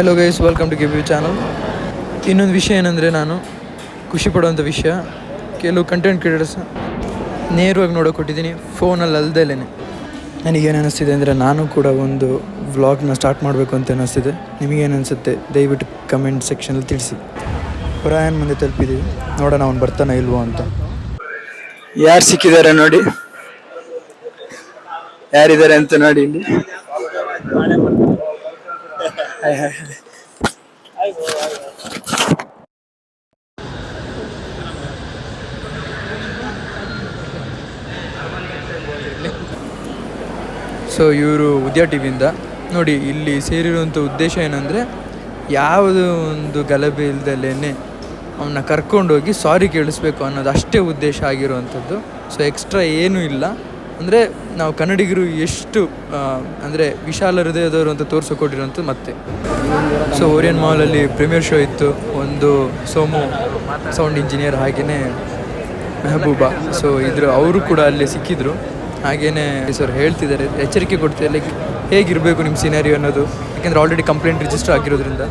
Hello guys welcome to give you channel ಇನ್ನೊಂದು ವಿಷಯ ಏನಂದರೆ ನಾನು ಖುಷಿ ಪಡುವಂಥ ವಿಷಯ, ಕೆಲವು ಕಂಟೆಂಟ್ ಕ್ರಿಯೇಟರ್ಸ್ ನೇರವಾಗಿ ನೋಡೋಕೆ ಕೊಟ್ಟಿದ್ದೀನಿ ಫೋನಲ್ಲಿ ಅಲ್ದಲೇ ನನಗೇನು ಅನ್ನಿಸ್ತಿದೆ ಅಂದರೆ ನಾನು ಕೂಡ ಒಂದು ವ್ಲಾಗ್ನ ಸ್ಟಾರ್ಟ್ ಮಾಡಬೇಕು ಅಂತ ಅನ್ನಿಸ್ತಿದೆ ನಿಮಗೇನು ಅನಿಸುತ್ತೆ? ದಯವಿಟ್ಟು ಕಮೆಂಟ್ ಸೆಕ್ಷನಲ್ಲಿ ತಿಳಿಸಿ. ಪ್ರಾಯನ್ ಮುಂದೆ ತಲುಪಿದ್ದೀವಿ ನೋಡೋಣ ಅವ್ನು ಬರ್ತಾನ ಇಲ್ವೋ ಅಂತ. ಯಾರು ಸಿಕ್ಕಿದ್ದಾರೆ ನೋಡಿ? ಯಾರಿದ್ದಾರೆ ಅಂತ ನೋಡಿ ಇಲ್ಲಿ. ಹಾಯ್ ಹಾಯ್ ಹಾಯ್ ಸೊ ಇವರು ಉದ್ಯಾ ಟಿ ವಿಯಿಂದ ನೋಡಿ, ಇಲ್ಲಿ ಸೇರಿರುವಂಥ ಉದ್ದೇಶ ಏನಂದರೆ, ಯಾವುದೋ ಒಂದು ಗಲಭೆ ಇಲ್ದಲೇ ಅವನ್ನ ಕರ್ಕೊಂಡೋಗಿ ಸಾರಿ ಕೇಳಿಸ್ಬೇಕು ಅನ್ನೋದು ಅಷ್ಟೇ ಉದ್ದೇಶ ಆಗಿರುವಂಥದ್ದು. ಸೊ ಎಕ್ಸ್ಟ್ರಾ ಏನೂ ಇಲ್ಲ. ಅಂದರೆ ನಾವು ಕನ್ನಡಿಗರು ಎಷ್ಟು ಅಂದರೆ ವಿಶಾಲ ಹೃದಯದವರು ಅಂತ ತೋರಿಸಿಕೊಟ್ಟಿರೋಂಥದ್ದು ಮತ್ತೆ. ಸೊ ಓರಿಯನ್ ಮಾಲಲ್ಲಿ ಪ್ರೀಮಿಯರ್ ಶೋ ಇತ್ತು. ಒಂದು ಸೋಮು ಸೌಂಡ್ ಇಂಜಿನಿಯರ್ ಹಾಗೆಯೇ ಮೆಹಬೂಬಾ. ಸೊ ಇದ್ರ, ಅವರು ಕೂಡ ಅಲ್ಲಿ ಸಿಕ್ಕಿದ್ರು. ಹಾಗೆಯೇ ಸರ್ ಹೇಳ್ತಿದ್ದಾರೆ, ಎಚ್ಚರಿಕೆ ಕೊಡ್ತಿದ್ದಾರೆ ಲೈಕ್ ಹೇಗಿರಬೇಕು ನಿಮ್ಮ ಸಿನಾರಿಯೋ ಅನ್ನೋದು. ಯಾಕೆಂದರೆ ಆಲ್ರೆಡಿ ಕಂಪ್ಲೇಂಟ್ ರಿಜಿಸ್ಟರ್ ಆಗಿರೋದ್ರಿಂದ.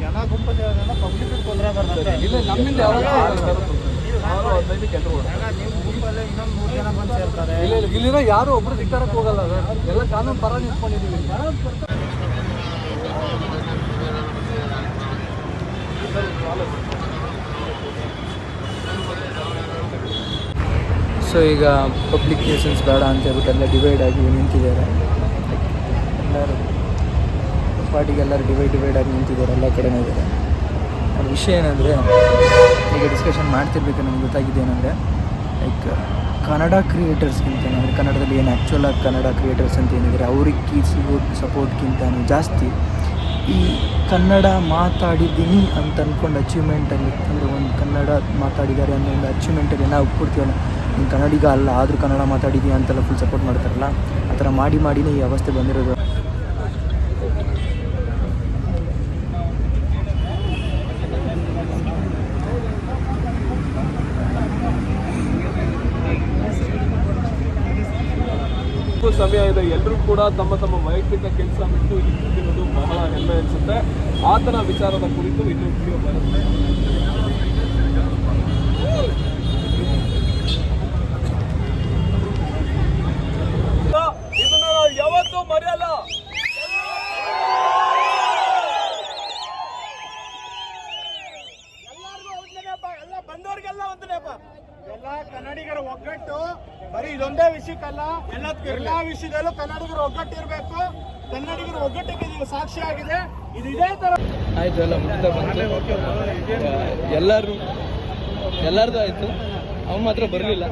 ಜನ ಯಾವಾಗ ಪಬ್ಲಿಕ್ ತೊಂದರೆ ಇಲ್ಲಿರೋ ಯಾರು ಒಬ್ರು ಧಿಕ್ಕಾರಕ್ಕೆ ಹೋಗಲ್ಲ ಸರ್. ಎಲ್ಲ ಕಾನೂನು ಪರ ನಿಂತ್ಕೊಂಡಿದ್ದೀವಿ ಸೊ ಈಗ ಪಬ್ಲಿಕ್ ಬೇಡ ಅಂತ ಹೇಳ್ಬಿಟ್ಟು ಎಲ್ಲ ಡಿವೈಡ್ ಆಗಿ ನಿಂತಿದ್ದಾರೆ. ಎಲ್ಲರೂ ಪಾರ್ಟಿಗೆಲ್ಲರೂ ಡಿವೈಡ್ ಡಿವೈಡ್ ಆಗಿ ನಿಂತಿದ್ದಾರೆ ಎಲ್ಲ ಕಡೆನೂ ಇದ್ದಾರೆ. ಅದ್ರ ವಿಷಯ ಏನಂದರೆ, ಈಗ ಡಿಸ್ಕಷನ್ ಮಾಡ್ತಿರ್ಬೇಕು ನಮ್ಗೆ ಗೊತ್ತಾಗಿದೆ ಏನಂದರೆ ಲೈಕ್ ಕನ್ನಡ ಕ್ರಿಯೇಟರ್ಸ್ಗಿಂತ ಅಂದರೆ ಕನ್ನಡದಲ್ಲಿ ಏನು ಆ್ಯಕ್ಚುಲಾಗಿ ಕನ್ನಡ ಕ್ರಿಯೇಟರ್ಸ್ ಅಂತ ಏನಿದ್ದಾರೆ ಅವ್ರಿಗೆ ಸಿಗೋ ಸಪೋರ್ಟ್ಗಿಂತ ಜಾಸ್ತಿ, ಈ ಕನ್ನಡ ಮಾತಾಡಿದ್ದೀನಿ ಅಂತ ಅಂದ್ಕೊಂಡು ಅಚೀವ್ಮೆಂಟಲ್ಲಿ ಅಂದರೆ ಒಂದು ಕನ್ನಡ ಮಾತಾಡಿದ್ದಾರೆ ಅನ್ನೋ ಒಂದು ಅಚೀವ್ಮೆಂಟಲ್ಲಿ ನಾವು ಕೊಡ್ತೀವಲ್ಲ ನೀನು ಕನ್ನಡಿಗ ಅಲ್ಲ, ಆದರೂ ಕನ್ನಡ ಮಾತಾಡಿದ್ದೀನಿ ಅಂತೆಲ್ಲ ಫುಲ್ ಸಪೋರ್ಟ್ ಮಾಡ್ತಾರಲ್ಲ, ಆ ಥರ ಮಾಡಿ ಮಾಡಿನೇ ಈ ಅವಸ್ಥೆ ಬಂದಿರೋದು. ತುಂಬಾ ಸಮಯ ಇದೆ. ಎಲ್ಲರೂ ಕೂಡ ತಮ್ಮ ತಮ್ಮ ವೈಯಕ್ತಿಕ ಕೆಲಸ ಬಿಟ್ಟು ಇಲ್ಲಿ ಕೂತಿರೋದು ಬಹಳ ಹೆಮ್ಮೆ ಅನಿಸುತ್ತೆ. ಆತನ ವಿಚಾರದ ಕುರಿತು ಇನ್ನೂ ವಿಡಿಯೋ ಬರುತ್ತೆ. ಇದನ್ನ ನಾವು ಯಾವತ್ತೂ ಮರೆಯಲ್ಲ. ಎಲ್ಲರಿಗೂ ಎಲ್ಲ ಬಂದವ್ರಿಗೆಲ್ಲ ಒಂದನೇಪ್ಪ. ಎಲ್ಲ ಕನ್ನಡಿಗರ ಒಗ್ಗಟ್ಟು, ಬರೀ ಇದೊಂದೇ ವಿಷಯಕ್ಕಲ್ಲ, ಎಲ್ಲ ವಿಷಯದಲ್ಲೂ ಕನ್ನಡಿಗರ ಒಗ್ಗಟ್ಟು ಇರಬೇಕು ಕನ್ನಡಿಗರ ಒಗ್ಗಟ್ಟಿಗೆ ನೀವು ಸಾಕ್ಷಿ ಆಗಿದೆ. ಇದು ಇದೇ ತರ ಆಯ್ತು, ಎಲ್ಲ ಮುಗಿತಾ ಬಂತು. ಎಲ್ಲರೂ ಎಲ್ಲರದು ಆಯ್ತು. ಅವ್ನು ಮಾತ್ರ ಬರಲಿಲ್ಲ.